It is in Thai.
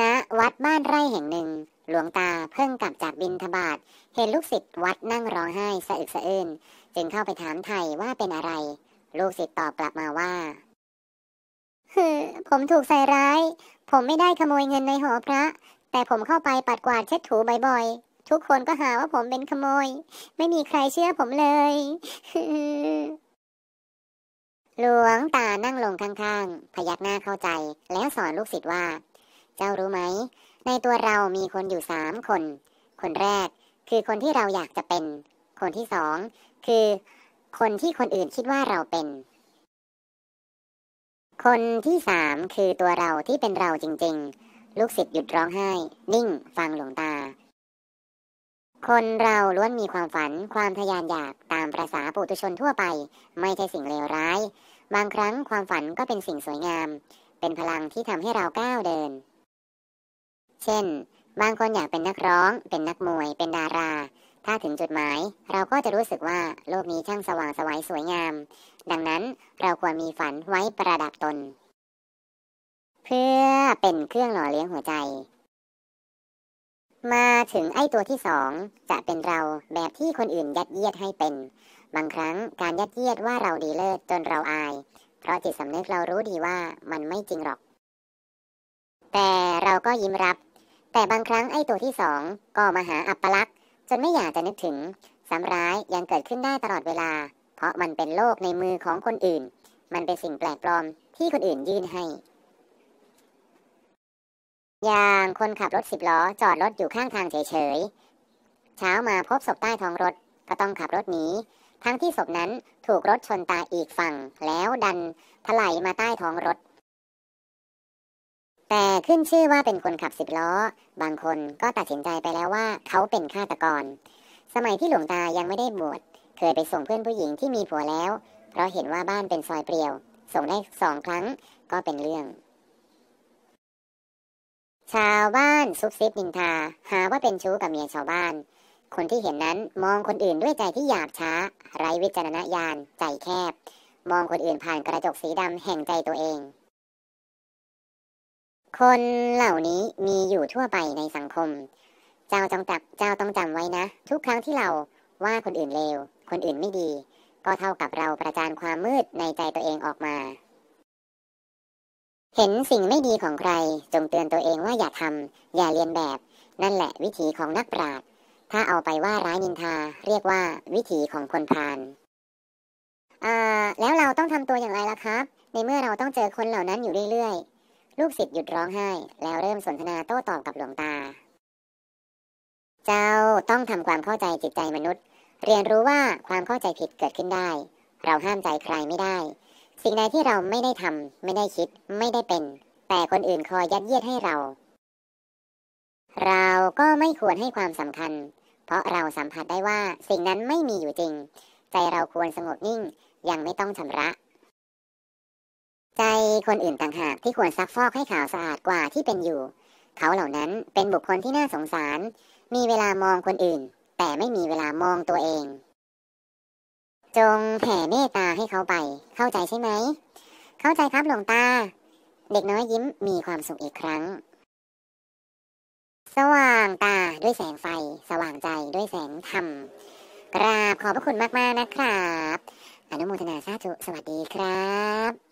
ณวัดบ้านไร่แห่งหนึ่ง หลวงตาเพิ่งกลับจากบินทบาทเห็นลูกศิษย์วัดนั่งร้องไห้สะอึกสะอื้นจึงเข้าไปถามไทยว่าเป็นอะไร ลูกศิษย์ตอบกลับมาว่าคือผมถูกใส่ร้าย ผมไม่ได้ขโมยเงินในหอพระ แต่ผมเข้าไปปัดกวาดเช็ดถูบ่อยๆ ทุกคนก็หาว่าผมเป็นขโมย ไม่มีใครเชื่อผมเลยหลวงตานั่งลงข้างๆ พยักหน้าเข้าใจ แล้วสอนลูกศิษย์ว่า เจ้ารู้ไหม ในตัวเรามีคนอยู่สามคน คนแรกคือคนที่เราอยากจะเป็น คนที่สองคือคนที่คนอื่นคิดว่าเราเป็น คนที่สามคือตัวเราที่เป็นเราจริง ๆ ลูกศิษย์หยุดร้องไห้ นิ่ง ฟังหลวงตา คนเราล้วนมีความฝัน ความทยานอยากตามประษาปุถุชนทั่วไป ไม่ใช่สิ่งเลวร้าย บางครั้งความฝันก็เป็นสิ่งสวยงาม เป็นพลังที่ทำให้เราก้าวเดิน เช่น บางคนอยากเป็นนักร้อง เป็นนักมวย เป็นดารา ถ้าถึงจุดหมาย เราก็จะรู้สึกว่าโลกนี้ช่างสว่างสวยสวยงาม ดังนั้นเราควรมีฝันไว้ประดับตน เพื่อเป็นเครื่องหล่อเลี้ยงหัวใจ มาถึงไอ้ตัวที่สองจะเป็นเราแบบที่คนอื่นยัดเยียดให้เป็น บางครั้งการยัดเยียดว่าเราดีเลิศจนเราอาย เพราะจิตสำนึกเรารู้ดีว่ามันไม่จริงหรอกแต่เราก็ยิ้มรับ แต่บางครั้งไอ้ตัวที่สองก็มาหาอัปลักษณ์จนไม่อยากจะนึกถึงซ้ำร้ายยังเกิดขึ้นได้ตลอดเวลา เพราะมันเป็นโลกในมือของคนอื่น มันเป็นสิ่งแปลกปลอมที่คนอื่นยื่นให้ อย่างคนขับรถสิบล้อจอดรถอยู่ข้างทางเฉยๆ เช้ามาพบศพใต้ท้องรถก็ต้องขับรถหนี ทั้งที่ศพนั้นถูกรถชนตายอีกฝั่งแล้วดันถลายมาใต้ท้องรถ แต่ขึ้นชื่อว่าเป็นคนขับสิบล้อ บางคนก็ตัดสินใจไปแล้วว่าเขาเป็นฆาตกร สมัยที่หลวงตายังไม่ได้บวชเคยไปส่งเพื่อนผู้หญิงที่มีผัวแล้ว เพราะเห็นว่าบ้านเป็นซอยเปลี่ยว ส่งได้สองครั้งก็เป็นเรื่อง ชาวบ้านซุบซิบนินทา หาว่าเป็นชู้กับเมียชาวบ้าน คนที่เห็นนั้นมองคนอื่นด้วยใจที่หยาบช้า ไร้วิจารณญาณใจแคบ มองคนอื่นผ่านกระจกสีดำแห่งใจตัวเอง คนเหล่านี้มีอยู่ทั่วไปในสังคม เจ้าจงจับเจ้าต้องจำไว้นะ ทุกครั้งที่เราว่าคนอื่นเลว คนอื่นไม่ดี ก็เท่ากับเราประจานความมืดในใจตัวเองออกมา เห็นสิ่งไม่ดีของใคร จงเตือนตัวเองว่าอย่าทำอย่าเรียนแบบ นั่นแหละวิถีของนักปราชญ์ถ้าเอาไปว่าร้ายนินทา เรียกว่าวิถีของคนพาลอ่าแล้วเราต้องทำตัวอย่างไรล่ะครับ ในเมื่อเราต้องเจอคนเหล่านั้นอยู่เรื่อยๆ ลูกศิษย์หยุดร้องไห้ แล้วเริ่มสนทนาโต้ตอบกับหลวงตา เจ้าต้องทำความเข้าใจจิตใจมนุษย์ เรียนรู้ว่าความเข้าใจผิดเกิดขึ้นได้ เราห้ามใจใครไม่ได้ สิ่งใดที่เราไม่ได้ทำไม่ได้คิด ไม่ได้เป็น แต่คนอื่นคอยยัดเยียดให้เรา เราก็ไม่ควรให้ความสำคัญ เพราะเราสัมผัสได้ว่าสิ่งนั้นไม่มีอยู่จริง ใจเราควรสงบนิ่งยังไม่ต้องชำระ ใจคนอื่นต่างหากที่ควรซักฟอกให้ขาวสะอาดกว่าที่เป็นอยู่ เขาเหล่านั้นเป็นบุคคลที่น่าสงสาร มีเวลามองคนอื่น แต่ไม่มีเวลามองตัวเอง จงแผ่เมตตาให้เขาไป เข้าใจใช่ไหม เข้าใจครับหลวงตา เด็กน้อยยิ้มมีความสุขอีกครั้ง สว่างตาด้วยแสงไฟ สว่างใจด้วยแสงธรรมกราบขอบพระคุณมาก ๆ นะครับ อนุโมทนาสาธุสวัสดีครับ